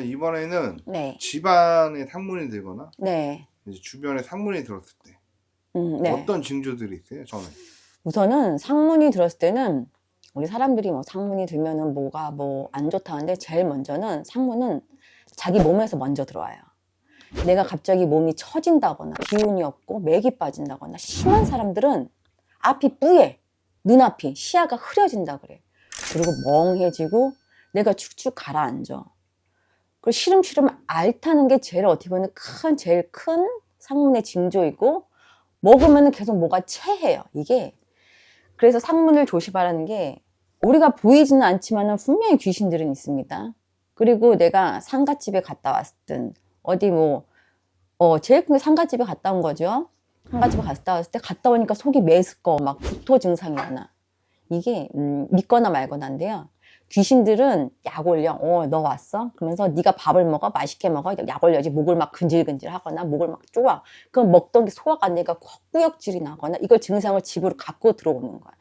이번에는 네. 집안에 상문이 들거나 네. 이제 주변에 상문이 들었을 때 음, 네. 어떤 징조들이 있어요? 저는 우선은 상문이 들었을 때는 우리 사람들이 뭐 상문이 들면은 뭐가 뭐 안 좋다는데 제일 먼저는 상문은 자기 몸에서 먼저 들어와요. 내가 갑자기 몸이 처진다거나 기운이 없고 맥이 빠진다거나 심한 사람들은 앞이 뿌예 눈앞이 시야가 흐려진다 그래. 그리고 멍해지고 내가 축축 가라앉아. 그리고 시름시름 앓다는 게 제일 어떻게 보면 큰 제일 큰 상문의 징조이고 먹으면 계속 뭐가 체해요. 이게 그래서 상문을 조심하라는 게 우리가 보이지는 않지만 분명히 귀신들은 있습니다. 그리고 내가 상가집에 갔다 왔든 어디 뭐 어, 제일 큰 게 상가집에 갔다 온 거죠. 상가집에 갔다 왔을 때 갔다 오니까 속이 메스꺼 막 구토 증상이 나나 이게 음, 믿거나 말거나인데요. 귀신들은 약 올려. 어, 너 왔어? 그러면서 네가 밥을 먹어, 맛있게 먹어. 약 올려야지 목을 막 근질근질 하거나 목을 막 쪼아. 그럼 먹던 게 소화가 안 되니까 헛구역질이 나거나 이걸 증상을 집으로 갖고 들어오는 거야.